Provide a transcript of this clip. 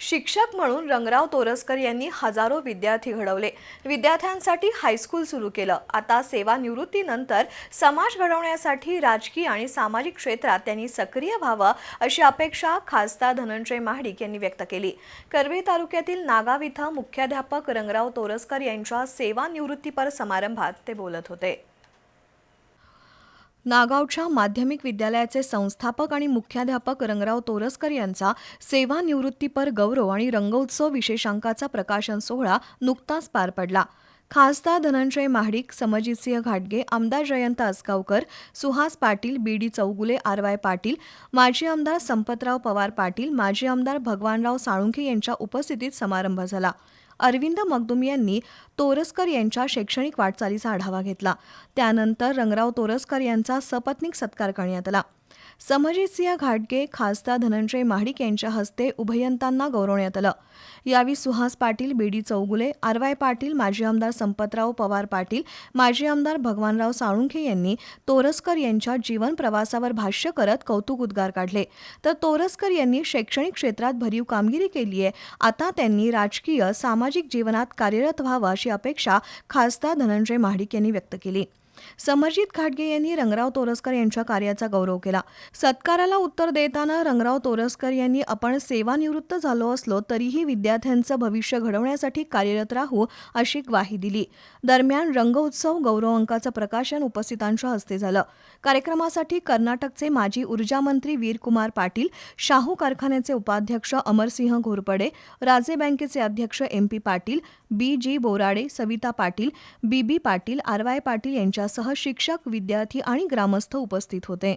शिक्षक म्हणून रंगराव तोरसकर यांनी हजारो विद्यार्थी घडवले. विद्यार्थ्यांसाठी हायस्कूल सुरू केलं. आता सेवानिवृत्तीनंतर समाज घडवण्यासाठी राजकीय आणि सामाजिक क्षेत्रात त्यांनी सक्रिय व्हावं अशी अपेक्षा खासदार धनंजय महाडिक यांनी व्यक्त केली. करवीर तालुक्यातील नागाव इथं मुख्याध्यापक रंगराव तोरसकर यांच्या सेवानिवृत्तीपर समारंभात ते बोलत होते. नागावच्या माध्यमिक विद्यालयाचे संस्थापक आणि मुख्याध्यापक रंगराव तोरसकर यांचा सेवानिवृत्तीपर गौरव आणि रंगोत्सव विशेषांकाचा प्रकाशन सोहळा नुकताच पार पडला. खासदार धनंजय महाडिक समजितसिंह घाटगे आमदार Jayant Asgaonkar Suhas Patil B D Chougule R Y Patil माजी आमदार संपतराव पवार पाटील माजी आमदार भगवानराव साळुंखे यांच्या उपस्थितीत समारंभ झाला. अरविंद मगदुम यांनी तोरसकर यांच्या शैक्षणिक वाटचालीचा आढावा घेतला. त्यानंतर रंगराव तोरसकर यांचा सपत्नीक सत्कार करण्यात आला. समजितसिंह घाटगे खासदार धनंजय महाडिक यांच्या हस्ते उभयंतांना गौरवण्यात आलं. यावेळी Suhas Patil BD Chougule R Y Patil माजी आमदार संपतराव पवार पाटील माजी आमदार भगवानराव साळुंखे यांनी तोरसकर यांच्या जीवन प्रवासावर भाष्य करत कौतुक उद्गार काढले. तर तोरसकर यांनी शैक्षणिक क्षेत्रात भरीव कामगिरी केली आहे. आता त्यांनी राजकीय सामाजिक जीवनात कार्यरत व्हावं अशी अपेक्षा खासदार धनंजय महाडिक यांनी व्यक्त केली. समरजित खाडगे यांनी रंगराव तोरसकर यांच्या कार्याचा गौरव केला. सत्काराला उत्तर देताना रंगराव तोरसकर यांनी आपण सेवानिवृत्त झालो असलो तरीही विद्यार्थ्यांचं भविष्य घडवण्यासाठी कार्यरत राहू अशी ग्वाही दिली. दरम्यान रंगोत्सव गौरव अंकाचं प्रकाशन उपस्थितांच्या हस्ते झालं. कार्यक्रमासाठी कर्नाटकचे माजी ऊर्जा मंत्री वीरकुमार पाटील शाहू कारखान्याचे उपाध्यक्ष अमरसिंह घोरपडे राजे बँकेचे अध्यक्ष M P Patil B G Borade Savita Patil B B Patil R Y Patil यांच्यासह शिक्षक विद्यार्थी आणि ग्रामस्थ उपस्थित होते.